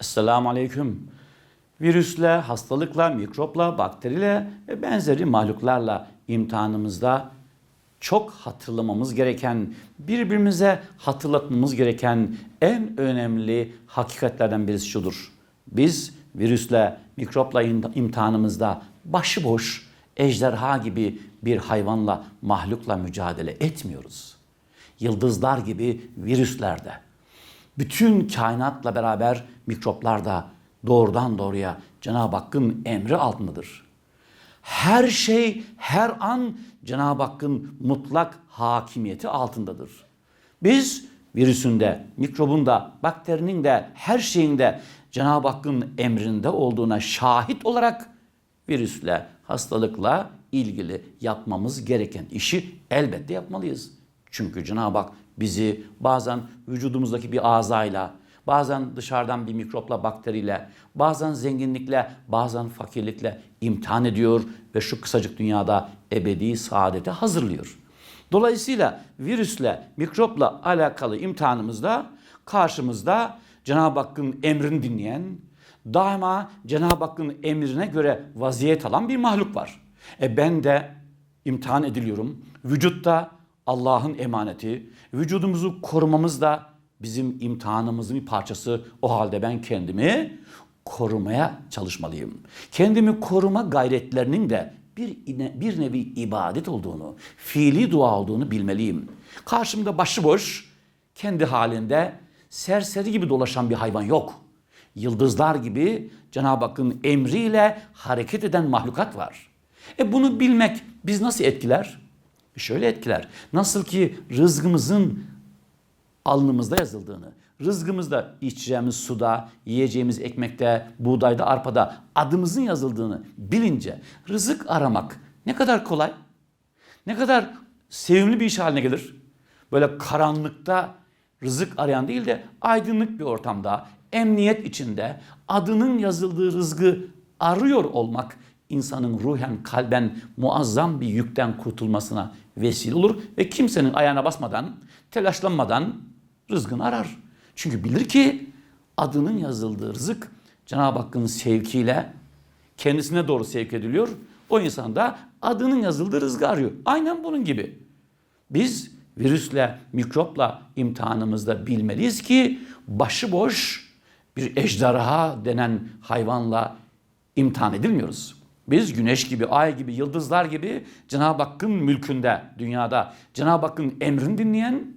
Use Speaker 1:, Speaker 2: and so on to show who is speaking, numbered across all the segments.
Speaker 1: Esselamu Aleyküm. Virüsle, hastalıkla, mikropla, bakteriyle ve benzeri mahluklarla imtihanımızda çok hatırlamamız gereken, birbirimize hatırlatmamız gereken en önemli hakikatlerden birisi şudur. Biz virüsle, mikropla im- imtihanımızda başıboş, ejderha gibi bir hayvanla, mahlukla mücadele etmiyoruz. Yıldızlar gibi virüslerde, bütün kainatla beraber mikroplar da doğrudan doğruya Cenab-ı Hakk'ın emri altındadır. Her şey her an Cenab-ı Hakk'ın mutlak hakimiyeti altındadır. Biz virüsün de, mikrobun da, bakterinin de, her şeyin de Cenab-ı Hakk'ın emrinde olduğuna şahit olarak virüsle, hastalıkla ilgili yapmamız gereken işi elbette yapmalıyız. Çünkü Cenab-ı Hak bizi bazen vücudumuzdaki bir azayla, bazen dışarıdan bir mikropla, bakteriyle, bazen zenginlikle, bazen fakirlikle imtihan ediyor ve şu kısacık dünyada ebedi saadete hazırlıyor. Dolayısıyla virüsle, mikropla alakalı imtihanımızda karşımızda Cenab-ı Hakk'ın emrini dinleyen, daima Cenab-ı Hakk'ın emrine göre vaziyet alan bir mahluk var. E ben de imtihan ediliyorum. Vücutta Allah'ın emaneti, vücudumuzu korumamız da bizim imtihanımızın bir parçası. O halde ben kendimi korumaya çalışmalıyım. Kendimi koruma gayretlerinin de bir, bir nevi ibadet olduğunu, fiili dua olduğunu bilmeliyim. Karşımda başıboş, kendi halinde serseri gibi dolaşan bir hayvan yok. Yıldızlar gibi Cenab-ı Hakk'ın emriyle hareket eden mahlukat var. E bunu bilmek biz nasıl etkiler? Şöyle etkiler. Nasıl ki rızkımızın alnımızda yazıldığını, rızkımızda içeceğimiz suda, yiyeceğimiz ekmekte, buğdayda, arpada adımızın yazıldığını bilince rızık aramak ne kadar kolay, ne kadar sevimli bir iş haline gelir. Böyle karanlıkta rızık arayan değil de aydınlık bir ortamda, emniyet içinde adının yazıldığı rızkı arıyor olmak insanın ruhen, kalben muazzam bir yükten kurtulmasına vesile olur ve kimsenin ayağına basmadan, telaşlanmadan rızkını arar. Çünkü bilir ki adının yazıldığı rızık Cenab-ı Hakk'ın sevkiyle kendisine doğru sevk ediliyor. O insan da adının yazıldığı rızkı arıyor. Aynen bunun gibi. Biz virüsle, mikropla imtihanımızda bilmeliyiz ki başıboş bir ejderha denen hayvanla imtihan edilmiyoruz. Biz güneş gibi, ay gibi, yıldızlar gibi Cenab-ı Hakk'ın mülkünde, dünyada Cenab-ı Hakk'ın emrini dinleyen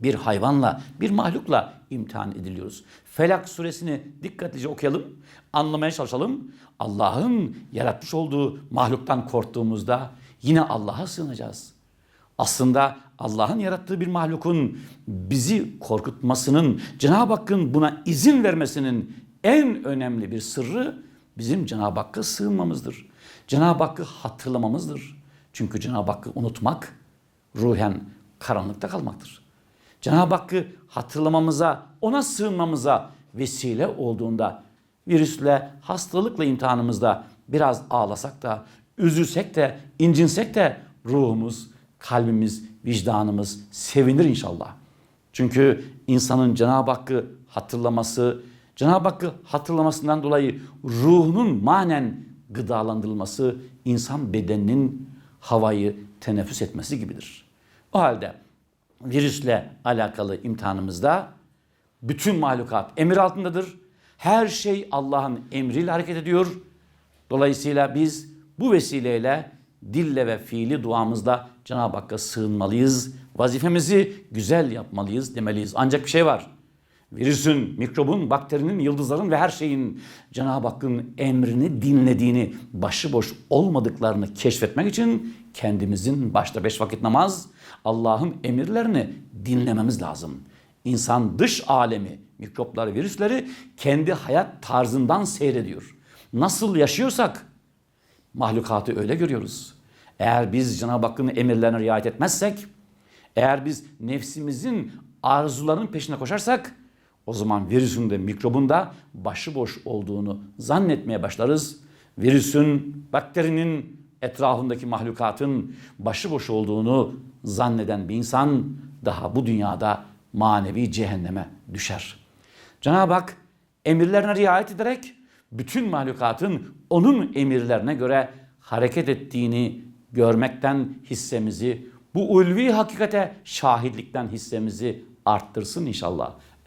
Speaker 1: bir hayvanla, bir mahlukla imtihan ediliyoruz. Felak suresini dikkatlice okuyalım, anlamaya çalışalım. Allah'ın yaratmış olduğu mahluktan korktuğumuzda yine Allah'a sığınacağız. Aslında Allah'ın yarattığı bir mahlukun bizi korkutmasının, Cenab-ı Hakk'ın buna izin vermesinin en önemli bir sırrı bizim Cenab-ı Hakk'a sığınmamızdır. Cenab-ı Hakk'ı hatırlamamızdır. Çünkü Cenab-ı Hakk'ı unutmak ruhen karanlıkta kalmaktır. Cenab-ı Hakk'ı hatırlamamıza, ona sığınmamıza vesile olduğunda virüsle, hastalıkla imtihanımızda biraz ağlasak da, üzülsek de, incinsek de ruhumuz, kalbimiz, vicdanımız sevinir inşallah. Çünkü insanın Cenab-ı Hakk'ı hatırlaması, Cenab-ı Hakk'ı hatırlamasından dolayı ruhunun manen gıdalandırılması insan bedeninin havayı teneffüs etmesi gibidir. O halde virüsle alakalı imtihanımızda bütün mahlukat emir altındadır. Her şey Allah'ın emriyle hareket ediyor. Dolayısıyla biz bu vesileyle dille ve fiili duamızda Cenab-ı Hakk'a sığınmalıyız. Vazifemizi güzel yapmalıyız demeliyiz. Ancak bir şey var. Virüsün, mikrobun, bakterinin, yıldızların ve her şeyin Cenab-ı Hakk'ın emrini dinlediğini, başıboş olmadıklarını keşfetmek için kendimizin başta beş vakit namaz, Allah'ın emirlerini dinlememiz lazım. İnsan dış alemi, mikropları, virüsleri kendi hayat tarzından seyrediyor. Nasıl yaşıyorsak mahlukatı öyle görüyoruz. Eğer biz Cenab-ı Hakk'ın emirlerine riayet etmezsek, eğer biz nefsimizin arzularının peşine koşarsak, o zaman virüsün de mikrobun da başıboş olduğunu zannetmeye başlarız. Virüsün, bakterinin, etrafındaki mahlukatın başıboş olduğunu zanneden bir insan daha bu dünyada manevi cehenneme düşer. Cenab-ı Hak emirlerine riayet ederek bütün mahlukatın onun emirlerine göre hareket ettiğini görmekten hissemizi, bu ulvi hakikate şahitlikten hissemizi arttırsın inşallah.